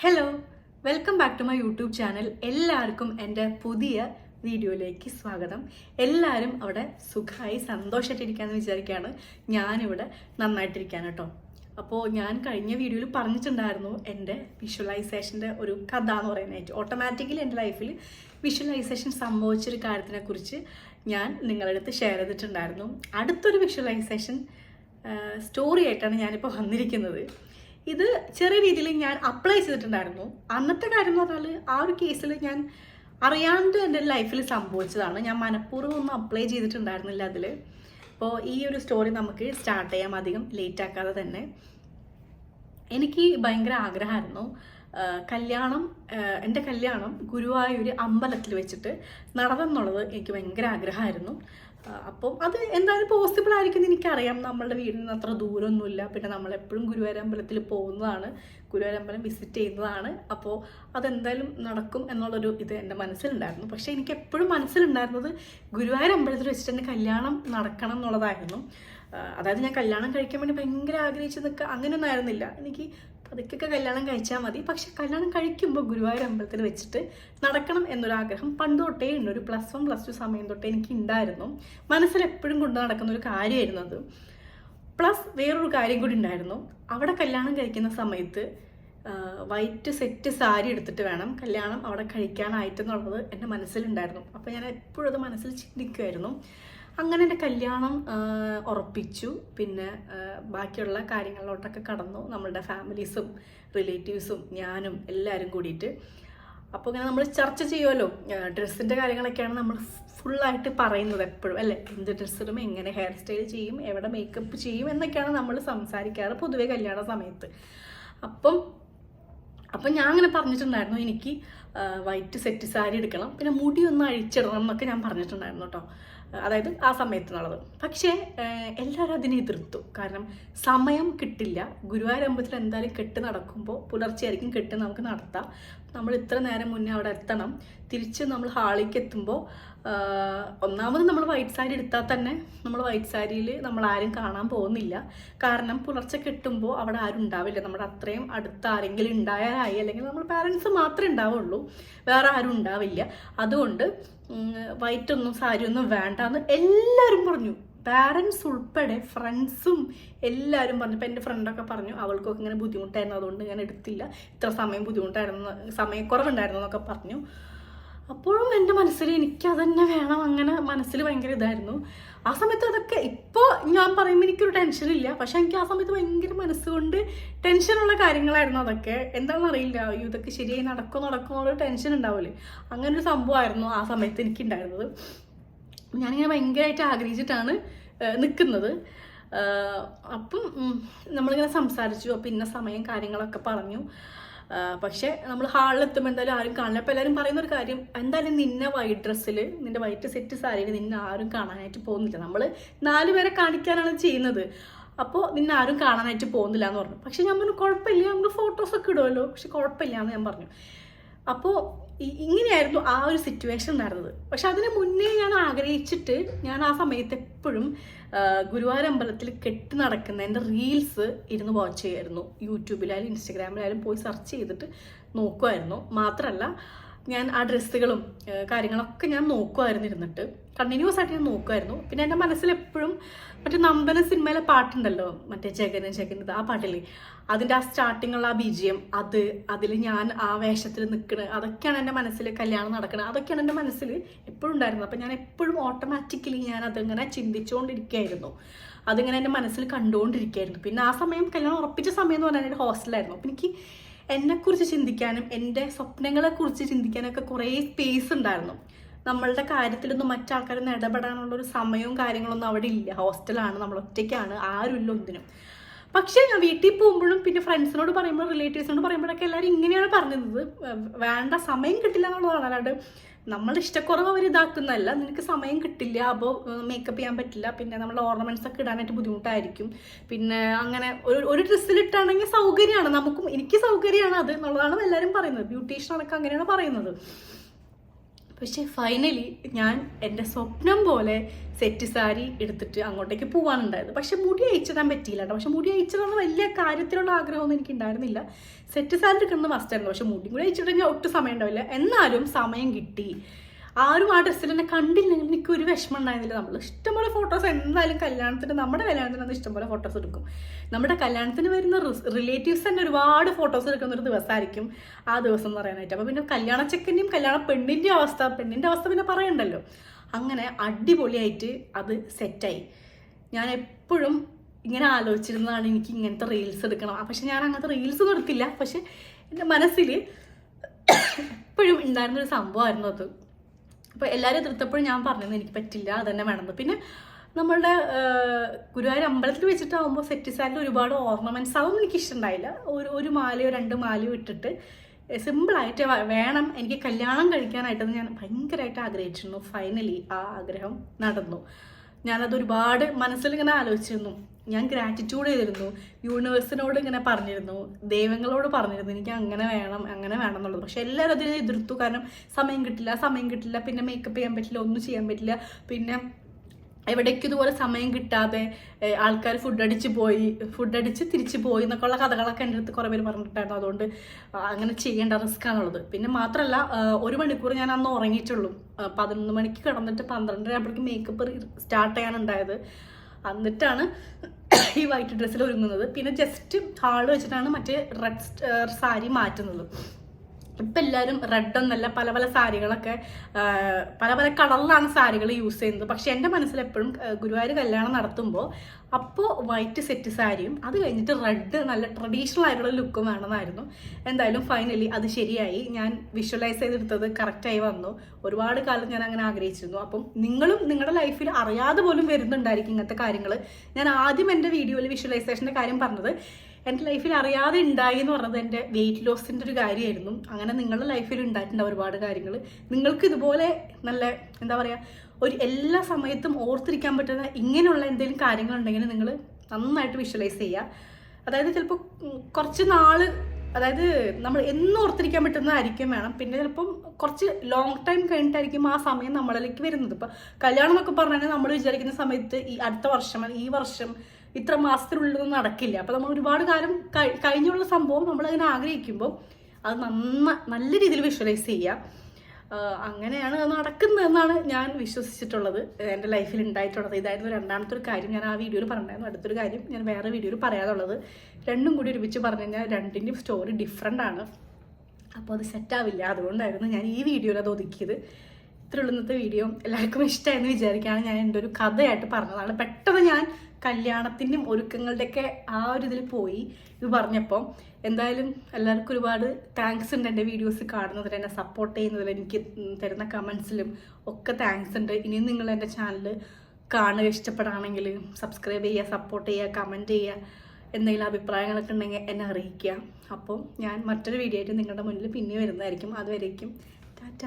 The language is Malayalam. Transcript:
Hello welcome back to my YouTube channel എല്ലാവർക്കും എന്റെ പുതിയ വീഡിയോയിലേക്ക് സ്വാഗതം. എല്ലാവരും അവിടെ സുഖമായി സന്തോഷമായിട്ടിരിക്കാമെന്ന് വിചാരിക്കുകയാണ്. ഞാനിവിടെ നന്നായിട്ടിരിക്കാൻ കേട്ടോ. അപ്പോൾ ഞാൻ കഴിഞ്ഞ വീഡിയോയിൽ പറഞ്ഞിട്ടുണ്ടായിരുന്നു എന്റെ വിഷ്വലൈസേഷന്റെ ഒരു കഥ എന്ന് പറയുന്നതായിട്ട്. ഓട്ടോമാറ്റിക്കലി എന്റെ ലൈഫിൽ വിഷ്വലൈസേഷൻ സംഭവിച്ചൊരു കാര്യത്തിനെക്കുറിച്ച് ഞാൻ നിങ്ങളുടെ അടുത്ത് ഷെയർ ചെയ്തിട്ടുണ്ടായിരുന്നു. അടുത്തൊരു വിഷ്വലൈസേഷൻ സ്റ്റോറി ആയിട്ടാണ് ഞാനിപ്പോൾ വന്നിരിക്കുന്നത്. ഇത് ചെറിയ രീതിയിൽ ഞാൻ അപ്ലൈ ചെയ്തിട്ടുണ്ടായിരുന്നു. അന്നത്തെ കാര്യം എന്ന് പറഞ്ഞാൽ ആ ഒരു കേസിൽ ഞാൻ അറിയാണ്ട് എന്റെ ലൈഫിൽ സംഭവിച്ചതാണ്. ഞാൻ മനഃപൂർവം ഒന്നും അപ്ലൈ ചെയ്തിട്ടുണ്ടായിരുന്നില്ല അതിൽ അപ്പോൾ ഈ ഒരു സ്റ്റോറി നമുക്ക് സ്റ്റാർട്ട് ചെയ്യാം അധികം ലേറ്റ് ആക്കാതെ തന്നെ. എനിക്ക് ഭയങ്കര ആഗ്രഹമായിരുന്നു. കല്യാണം എന്റെ കല്യാണം ഗുരുവായൂർ അമ്പലത്തിൽ വെച്ചിട്ട് നടന്നെന്നുള്ളത് എനിക്ക് ഭയങ്കര ആഗ്രഹമായിരുന്നു. അപ്പം അത് എന്തായാലും പോസിബിൾ ആയിരിക്കും എനിക്കറിയാം. നമ്മളുടെ വീടിൽ നിന്ന് അത്ര ദൂരമൊന്നുമില്ല പിന്നെ ഗുരുവായൂർ അമ്പലത്തിൽ പോകുന്നതാണ്. ഗുരുവായൂർ അമ്പലം വിസിറ്റ് ചെയ്യുന്നതാണ്. അപ്പോൾ അതെന്തായാലും നടക്കും എന്നുള്ളൊരു ഇത് എന്റെ മനസ്സിലുണ്ടായിരുന്നു. പക്ഷേ എനിക്ക് എപ്പോഴും മനസ്സിലുണ്ടായിരുന്നത് ഗുരുവായൂർ അമ്പലത്തിൽ വെച്ചിട്ട് എന്റെ കല്യാണം നടക്കണം എന്നുള്ളതായിരുന്നു. അതായത് ഞാൻ കല്യാണം കഴിക്കാൻ വേണ്ടി ഭയങ്കര ആഗ്രഹിച്ച് നിൽക്കുക അങ്ങനെയൊന്നും ആയിരുന്നില്ല. എനിക്ക് പതുക്കെ കല്യാണം കഴിച്ചാൽ മതി. പക്ഷെ കല്യാണം കഴിക്കുമ്പോൾ ഗുരുവായൂർ അമ്പലത്തിൽ വെച്ചിട്ട് നടക്കണം എന്നൊരാഗ്രഹം പണ്ട് തൊട്ടേ ഉണ്ട്. ഒരു പ്ലസ് വൺ പ്ലസ് ടു സമയം തൊട്ടേ എനിക്ക് ഉണ്ടായിരുന്നു മനസ്സിൽ എപ്പോഴും കൊണ്ടു നടക്കുന്ന ഒരു കാര്യമായിരുന്നു അത്. പ്ലസ് വേറൊരു കാര്യം കൂടി ഉണ്ടായിരുന്നു അവിടെ കല്യാണം കഴിക്കുന്ന സമയത്ത് വൈറ്റ് സെറ്റ് സാരി എടുത്തിട്ട് വേണം കല്യാണം അവിടെ കഴിക്കാനായിട്ടെന്നുള്ളത് എന്റെ മനസ്സിലുണ്ടായിരുന്നു. അപ്പോൾ ഞാൻ എപ്പോഴും അത് മനസ്സിൽ ചിന്തിക്കുമായിരുന്നു അങ്ങനെ എന്റെ കല്യാണം ഉറപ്പിച്ചു പിന്നെ ബാക്കിയുള്ള കാര്യങ്ങളിലോട്ടൊക്കെ കടന്നു. നമ്മളുടെ ഫാമിലീസും റിലേറ്റീവ്സും ഞാനും എല്ലാവരും കൂടിയിട്ട്. അപ്പോൾ ഇങ്ങനെ നമ്മൾ ചർച്ച ചെയ്യുമല്ലോ ഡ്രസ്സിന്റെ കാര്യങ്ങളൊക്കെയാണ് നമ്മൾ ഫുള്ളായിട്ട് പറയുന്നത് എപ്പോഴും അല്ലേ? എന്ത് ഡ്രസ്സിടും എങ്ങനെ ഹെയർ സ്റ്റൈൽ ചെയ്യും എവിടെ മേക്കപ്പ് ചെയ്യും എന്നൊക്കെയാണ് നമ്മൾ സംസാരിക്കാറ് പൊതുവെ കല്യാണ സമയത്ത്. അപ്പം അപ്പം ഞാൻ അങ്ങനെ പറഞ്ഞിട്ടുണ്ടായിരുന്നു എനിക്ക് വൈറ്റ് സെറ്റ് സാരി എടുക്കണം പിന്നെ മുടി ഒന്ന് അഴിച്ചിടണം എന്നൊക്കെ ഞാൻ പറഞ്ഞിട്ടുണ്ടായിരുന്നു കേട്ടോ. അതായത് ആ സമയത്തിനുള്ളത്. പക്ഷേ എല്ലാവരും അതിനെ എതിർത്തു. കാരണം സമയം കിട്ടില്ല. ഗുരുവായൂരമ്പലത്തിൽ എന്തായാലും കെട്ട് നടക്കുമ്പോൾ പുലർച്ചെയായിരിക്കും കെട്ട് നമുക്ക് നടത്താം. നമ്മൾ ഇത്ര നേരം മുന്നേ അവിടെ എത്തണം. തിരിച്ച് നമ്മൾ ഹാളിലേക്ക് എത്തുമ്പോൾ ഒന്നാമത് നമ്മൾ വൈറ്റ് സാരി എടുത്താൽ തന്നെ നമ്മൾ വൈറ്റ് സാരിയിൽ നമ്മൾ ആരും കാണാൻ പോകുന്നില്ല. കാരണം പുലർച്ചെ കിട്ടുമ്പോൾ അവിടെ ആരും ഉണ്ടാവില്ല. നമ്മുടെ അത്രയും അടുത്ത് ആരെങ്കിലും ഉണ്ടായാലായി. അല്ലെങ്കിൽ നമ്മൾ പാരൻസ് മാത്രമേ ഉണ്ടാവുള്ളൂ. വേറെ ആരും ഉണ്ടാവില്ല. അതുകൊണ്ട് വൈറ്റൊന്നും സാരി ഒന്നും വേണ്ടാന്ന് എല്ലാവരും പറഞ്ഞു. പാരൻസ് ഉൾപ്പെടെ ഫ്രണ്ട്സും എല്ലാവരും പറഞ്ഞു. ഇപ്പം എന്റെ ഫ്രണ്ടൊക്കെ പറഞ്ഞു അവൾക്കൊക്കെ ഇങ്ങനെ ബുദ്ധിമുട്ടായിരുന്നു. അതുകൊണ്ട് ഞാൻ എടുത്തില്ല. ഇത്ര സമയം ബുദ്ധിമുട്ടായിരുന്നു. സമയക്കുറവുണ്ടായിരുന്നു എന്നൊക്കെ പറഞ്ഞു. അപ്പോഴും എന്റെ മനസ്സിൽ എനിക്ക് അതന്നെ വേണം. അങ്ങനെ മനസ്സിൽ ഭയങ്കര ഇതായിരുന്നു. ആ സമയത്ത് അതൊക്കെ ഇപ്പോൾ ഞാൻ പറയുമ്പോൾ എനിക്കൊരു ടെൻഷനില്ല പക്ഷെ എനിക്ക് ആ സമയത്ത് ഭയങ്കര മനസ്സുകൊണ്ട് ടെൻഷനുള്ള കാര്യങ്ങളായിരുന്നു അതൊക്കെ. എന്താണെന്ന് അറിയില്ല. അയ്യോ ഇതൊക്കെ ശരിയായി നടക്കോ നടക്കോ ടെൻഷൻ ഉണ്ടാവില്ലേ അങ്ങനെ ഒരു സംഭവമായിരുന്നു ആ സമയത്ത് എനിക്കുണ്ടായിരുന്നത്. ഞാനിങ്ങനെ ഭയങ്കരമായിട്ട് ആഗ്രഹിച്ചിട്ടാണ് നിൽക്കുന്നത് അപ്പം നമ്മളിങ്ങനെ സംസാരിച്ചു അപ്പം ഇന്ന സമയം കാര്യങ്ങളൊക്കെ പറഞ്ഞു. പക്ഷേ നമ്മൾ ഹാളിൽ എത്തുമ്പോൾ എന്തായാലും ആരും കാണില്ല അപ്പോൾ എല്ലാവരും പറയുന്ന ഒരു കാര്യം എന്തായാലും നിന്നെ വൈറ്റ് ഡ്രസ്സിൽ നിന്റെ വൈറ്റ് സെറ്റ് സാരിയിൽ നിന്നെ ആരും കാണാനായിട്ട് പോകുന്നില്ല. നമ്മൾ നാല് പേരെ കാണിക്കാനാണ് ചെയ്യുന്നത്. അപ്പോൾ നിന്നെ ആരും കാണാനായിട്ട് പോകുന്നില്ല എന്ന് പറഞ്ഞു. പക്ഷേ ഞാൻ പറഞ്ഞു കുഴപ്പമില്ല നമ്മൾ ഫോട്ടോസൊക്കെ ഇടുമല്ലോ പക്ഷെ കുഴപ്പമില്ല എന്ന് ഞാൻ പറഞ്ഞു. അപ്പോൾ ഇങ്ങനെയായിരുന്നു ആ ഒരു സിറ്റുവേഷൻ നടന്നത്. പക്ഷെ അതിന് മുന്നേ ഞാൻ ആഗ്രഹിച്ചിട്ട് ഞാൻ ആ സമയത്ത് എപ്പോഴും ഗുരുവാരമ്പലത്തിൽ ഗുരുവായൂർ അമ്പലത്തിൽ എന്റെ റീൽസ് ഇരുന്ന് വാച്ച് ചെയ്യുമായിരുന്നു യൂട്യൂബിലായാലും ഇൻസ്റ്റഗ്രാമിലായാലും പോയി സെർച്ച് ചെയ്തിട്ട് നോക്കുമായിരുന്നു മാത്രമല്ല ഞാൻ ആ ഡ്രസ്സുകളും കാര്യങ്ങളൊക്കെ ഞാൻ നോക്കുമായിരുന്നു ഇരുന്നിട്ട്. കണ്ടിന്യൂസ് ആയിട്ട് ഞാൻ നോക്കുമായിരുന്നു പിന്നെ എന്റെ മനസ്സിൽ എപ്പോഴും മറ്റേ നമ്പന സിനിമയിലെ പാട്ടുണ്ടല്ലോ മറ്റേ ജഗന ജഗനത് ആ പാട്ടില്ലേ? അതിന്റെ ആ സ്റ്റാർട്ടിങ്ങുള്ള ആ ബീജിയം അത് അതിൽ ഞാൻ ആ വേഷത്തിൽ നിൽക്കുന്നത് അതൊക്കെയാണ് എന്റെ മനസ്സിൽ കല്യാണം നടക്കുന്നത് അതൊക്കെയാണ് എന്റെ മനസ്സിൽ എപ്പോഴും ഉണ്ടായിരുന്നത്. അപ്പം ഞാൻ എപ്പോഴും ഓട്ടോമാറ്റിക്കലി ഞാൻ അതിങ്ങനെ ചിന്തിച്ചുകൊണ്ടിരിക്കുകയായിരുന്നു. അതിങ്ങനെ എന്റെ മനസ്സിൽ കണ്ടുകൊണ്ടിരിക്കുകയായിരുന്നു. പിന്നെ ആ സമയം കല്യാണം ഉറപ്പിച്ച സമയം എന്ന് പറഞ്ഞാൽ എന്റെ ഹോസ്റ്റലായിരുന്നു അപ്പം എനിക്ക് എന്നെക്കുറിച്ച് ചിന്തിക്കാനും എന്റെ സ്വപ്നങ്ങളെക്കുറിച്ച് ചിന്തിക്കാനൊക്കെ കുറേ സ്പേസ് ഉണ്ടായിരുന്നു. നമ്മളുടെ കാര്യത്തിലൊന്നും മറ്റാൾക്കാരൊന്നും ഇടപെടാനുള്ള ഒരു സമയവും കാര്യങ്ങളൊന്നും അവിടെ ഇല്ല. ഹോസ്റ്റലാണ് നമ്മൾ ഒറ്റയ്ക്കാണ് ആരുമില്ല ഒന്നിനും. പക്ഷേ ഞാൻ വീട്ടിൽ പോകുമ്പോഴും പിന്നെ ഫ്രണ്ട്സിനോട് പറയുമ്പോൾ റിലേറ്റീവ്സിനോട് പറയുമ്പോഴൊക്കെ എല്ലാവരും ഇങ്ങനെയാണ് പറഞ്ഞത് വേണ്ട സമയം കിട്ടില്ല എന്നുള്ളതാണ്. അല്ലാണ്ട് നമ്മൾ ഇഷ്ടക്കുറവ് അവർ ഇതാക്കുന്നതല്ല. നിനക്ക് സമയം കിട്ടില്ല അപ്പോൾ മേക്കപ്പ് ചെയ്യാൻ പറ്റില്ല. പിന്നെ നമ്മൾ ഓർണമെന്റ്സ് ഒക്കെ ഇടാനായിട്ട് ബുദ്ധിമുട്ടായിരിക്കും. പിന്നെ അങ്ങനെ ഒരു ഒരു ഡ്രസ്സിലിട്ടാണെങ്കിൽ സൗകര്യമാണ്. നമുക്കും എനിക്ക് സൗകര്യമാണ് അത് എന്നുള്ളതാണ് എല്ലാവരും പറയുന്നത്. ബ്യൂട്ടീഷ്യൻ അടക്കം അങ്ങനെയാണ് പറയുന്നത്. പക്ഷെ ഫൈനലി ഞാൻ എന്റെ സ്വപ്നം പോലെ സെറ്റ് സാരി എടുത്തിട്ട് അങ്ങോട്ടേക്ക് പോകാനുണ്ടായത് പക്ഷെ മുടി അയച്ചിടാൻ പറ്റിയില്ല കേട്ടോ പക്ഷെ മുടി അയച്ചിടാൻ വലിയ കാര്യത്തിലുള്ള ആഗ്രഹമൊന്നും എനിക്ക് ഉണ്ടായിരുന്നില്ല സെറ്റ് സാരി എടുക്കുന്നത് മസ്റ്റായിരുന്നു പക്ഷെ മുടി കൂടി ഞാൻ ഒട്ടും സമയം ഉണ്ടാവില്ല എന്നാലും സമയം കിട്ടി. ആരും ആ ഡ്രസ്സിൽ എന്നെ കണ്ടില്ലെങ്കിൽ എനിക്ക് ഒരു വിഷമം ഉണ്ടായിരുന്നില്ല. നമ്മൾ ഇഷ്ടംപോലെ ഫോട്ടോസ് എന്തായാലും കല്യാണത്തിന് നമ്മുടെ കല്യാണത്തിന് അന്ന് ഇഷ്ടംപോലെ ഫോട്ടോസ് എടുക്കും. നമ്മുടെ കല്യാണത്തിന് വരുന്ന റിലേറ്റീവ്സ് തന്നെ ഒരുപാട് ഫോട്ടോസ് എടുക്കുന്ന ഒരു ദിവസമായിരിക്കും ആ ദിവസം എന്ന് പറയാനായിട്ട്. അപ്പോൾ പിന്നെ കല്യാണ ചെക്കന്റെയും കല്യാണ പെണ്ണിന്റെയും അവസ്ഥ പെണ്ണിന്റെ അവസ്ഥ പിന്നെ പറയണ്ടല്ലോ. അങ്ങനെ അടിപൊളിയായിട്ട് അത് സെറ്റായി. ഞാൻ എപ്പോഴും ഇങ്ങനെ ആലോചിച്ചിരുന്നതാണ് എനിക്ക് ഇങ്ങനത്തെ റീൽസ് എടുക്കണം. പക്ഷെ ഞാൻ അങ്ങനത്തെ റീൽസ് എടുത്തില്ല പക്ഷെ എന്റെ മനസ്സിൽ എപ്പോഴും ഉണ്ടായിരുന്നൊരു സംഭവമായിരുന്നു അത്. അപ്പോൾ എല്ലാവരും എതിർത്തപ്പോഴും ഞാൻ പറഞ്ഞത് എനിക്ക് പറ്റില്ല അത് തന്നെ വേണമെന്ന്. പിന്നെ നമ്മളുടെ ഗുരുവായൂർ അമ്പലത്തിൽ വെച്ചിട്ടാകുമ്പോൾ സെറ്റ് സാരിൽ ഒരുപാട് ഓർണമെന്റ്സ് അതൊന്നും എനിക്ക് ഇഷ്ടമുണ്ടായില്ല ഒരു ഒരു മാലയോ രണ്ട് മാലയോ ഇട്ടിട്ട് സിമ്പിളായിട്ട് വേണം എനിക്ക് കല്യാണം കഴിക്കാനായിട്ടെന്ന് ഞാൻ ഭയങ്കരമായിട്ട് ആഗ്രഹിച്ചിരുന്നു. ഫൈനലി ആ ആഗ്രഹം നടന്നു. ഞാനത് ഒരുപാട് മനസ്സിൽ ഇങ്ങനെ ആലോചിച്ചിരുന്നു. ഞാൻ ഗ്രാറ്റിറ്റ്യൂഡ് ചെയ്തിരുന്നു. യൂണിവേഴ്സിനോട് ഇങ്ങനെ പറഞ്ഞിരുന്നു. ദൈവങ്ങളോട് പറഞ്ഞിരുന്നു. എനിക്ക് അങ്ങനെ വേണം അങ്ങനെ വേണം എന്നുള്ളത്. പക്ഷെ എല്ലാവരും അതിനെ എതിർത്തു. കാരണം സമയം കിട്ടില്ല സമയം കിട്ടില്ല. പിന്നെ മേക്കപ്പ് ചെയ്യാൻ പറ്റില്ല ഒന്നും ചെയ്യാൻ പറ്റില്ല. പിന്നെ എവിടേക്കും ഇതുപോലെ സമയം കിട്ടാതെ ആൾക്കാർ ഫുഡ് അടിച്ച് പോയി ഫുഡ് അടിച്ച് തിരിച്ചു പോയി എന്നൊക്കെ ഉള്ള കഥകളൊക്കെ എന്റെ അടുത്ത് കുറേ പേര് പറഞ്ഞിട്ടുണ്ടായിരുന്നു. അതുകൊണ്ട് അങ്ങനെ ചെയ്യേണ്ട റിസ്ക് ആണുള്ളത്. പിന്നെ മാത്രമല്ല ഒരു മണിക്കൂർ ഞാൻ അന്ന് ഉറങ്ങിയിട്ടുള്ളൂ. പതിനൊന്ന് മണിക്ക് കിടന്നിട്ട് പന്ത്രണ്ടര ആകുമ്പോഴേക്കും മേക്കപ്പ് സ്റ്റാർട്ട് ചെയ്യാനുണ്ടായത്. എന്നിട്ടാണ് ഈ വൈറ്റ് ഡ്രസ്സിൽ ഒരുങ്ങുന്നത്. പിന്നെ ജസ്റ്റ് ഹാൾ വെച്ചിട്ടാണ് മറ്റേ റെഡ് സാരി മാറ്റുന്നത്. ഇപ്പം എല്ലാവരും റെഡ് എന്നല്ല പല പല സാരികളൊക്കെ പല പല കളറിലാണ് സാരികൾ യൂസ് ചെയ്യുന്നത്. പക്ഷെ എന്റെ മനസ്സിൽ എപ്പോഴും ഗുരുവായൂർ കല്യാണം നടത്തുമ്പോൾ അപ്പോൾ വൈറ്റ് സെറ്റ് സാരിയും അത് കഴിഞ്ഞിട്ട് റെഡ് നല്ല ട്രഡീഷണൽ ആയിട്ടുള്ള ലുക്കും വേണമെന്നായിരുന്നു. എന്തായാലും ഫൈനലി അത് ശരിയായി. ഞാൻ വിഷ്വലൈസ് ചെയ്തെടുത്തത് കറക്റ്റായി വന്നു. ഒരുപാട് കാലം ഞാൻ അങ്ങനെ ആഗ്രഹിച്ചിരുന്നു. അപ്പം നിങ്ങളും നിങ്ങളുടെ ലൈഫിൽ അറിയാതെ പോലും വരുന്നുണ്ടായിരിക്കും ഇങ്ങനത്തെ കാര്യങ്ങൾ ഞാൻ ആദ്യം എന്റെ വീഡിയോയിൽ വിഷ്വലൈസേഷന്റെ കാര്യം പറഞ്ഞത് എന്റെ ലൈഫിൽ അറിയാതെ ഉണ്ടായി എന്ന് പറഞ്ഞത് എന്റെ വെയിറ്റ് ലോസിന്റെ ഒരു കാര്യമായിരുന്നു അങ്ങനെ നിങ്ങളുടെ ലൈഫിൽ ഉണ്ടായിട്ടുണ്ട് ഒരുപാട് കാര്യങ്ങൾ. നിങ്ങൾക്ക് ഇതുപോലെ നല്ല എന്താ പറയുക ഒരു എല്ലാ സമയത്തും ഓർത്തിരിക്കാൻ പറ്റുന്ന ഇങ്ങനെയുള്ള എന്തെങ്കിലും കാര്യങ്ങളുണ്ടെങ്കിൽ നിങ്ങൾ നന്നായിട്ട് വിഷ്വലൈസ് ചെയ്യുക അതായത് ചിലപ്പോൾ കുറച്ച് നാൾ അതായത് നമ്മൾ എന്നും ഓർത്തിരിക്കാൻ പറ്റുന്നതായിരിക്കും വേണം. പിന്നെ ചിലപ്പം കുറച്ച് ലോങ് ടൈം കഴിഞ്ഞിട്ടായിരിക്കും ആ സമയം നമ്മളിലേക്ക് വരുന്നത്. ഇപ്പം കല്യാണം എന്നൊക്കെ പറഞ്ഞാൽ നമ്മൾ വിചാരിക്കുന്ന സമയത്ത് ഈ അടുത്ത വർഷം ഈ വർഷം ഇത്ര മാസത്തിനുള്ളിലൊന്നും നടക്കില്ല. അപ്പം നമ്മൾ ഒരുപാട് കാലം കഴിഞ്ഞുള്ള സംഭവം നമ്മളതിനെ ആഗ്രഹിക്കുമ്പോൾ അത് നന്ന നല്ല രീതിയിൽ വിഷ്വലൈസ് ചെയ്യുക അങ്ങനെയാണ് അത് നടക്കുന്നതെന്നാണ് ഞാൻ വിശ്വസിച്ചിട്ടുള്ളത്. എന്റെ ലൈഫിൽ ഉണ്ടായിട്ടുള്ളത്. ഇതായിരുന്നു രണ്ടാമത്തെ ഒരു കാര്യം ഞാൻ ആ വീഡിയോയിൽ പറഞ്ഞായിരുന്നു അടുത്തൊരു കാര്യം ഞാൻ വേറെ വീഡിയോയിൽ പറയാതുള്ളത് രണ്ടും കൂടി ഒരുമിച്ച് പറഞ്ഞു കഴിഞ്ഞാൽ രണ്ടിന്റെയും സ്റ്റോറി ഡിഫറെന്റ് ആണ്. അപ്പോൾ അത് സെറ്റാവില്ല അതുകൊണ്ടായിരുന്നു ഞാൻ ഈ വീഡിയോയിൽ അത് ഒതുക്കിയത്. ഇത്രയുള്ള ഇന്നത്തെ വീഡിയോ എല്ലാവർക്കും ഇഷ്ടമായെന്ന് വിചാരിക്കുകയാണ് ഞാൻ എന്റെ ഒരു കഥയായിട്ട് പറഞ്ഞതാണ്. പെട്ടെന്ന് ഞാൻ കല്യാണത്തിന്റെയും ഒരുക്കങ്ങളുടെയൊക്കെ ആ ഒരു ഇതിൽ പോയി. ഇത് പറഞ്ഞപ്പോൾ എന്തായാലും എല്ലാവർക്കും ഒരുപാട് താങ്ക്സ് ഉണ്ട് എന്റെ വീഡിയോസ് കാണുന്നതിൽ എന്നെ സപ്പോർട്ട് ചെയ്യുന്നതിൽ എനിക്ക് തരുന്ന കമൻസിലും ഒക്കെ താങ്ക്സ് ഉണ്ട്. ഇനിയും നിങ്ങൾ എന്റെ ചാനൽ കാണുക ഇഷ്ടപ്പെടുകയാണെങ്കിൽ സബ്സ്ക്രൈബ് ചെയ്യുക സപ്പോർട്ട് ചെയ്യുക കമന്റ് ചെയ്യുക എന്തെങ്കിലും അഭിപ്രായങ്ങളൊക്കെ ഉണ്ടെങ്കിൽ എന്നെ അറിയിക്കുക. അപ്പോൾ ഞാൻ മറ്റൊരു വീഡിയോ ആയിട്ട് നിങ്ങളുടെ മുന്നിൽ പിന്നെ വരുന്നതായിരിക്കും. അതുവരേക്കും ടാറ്റ.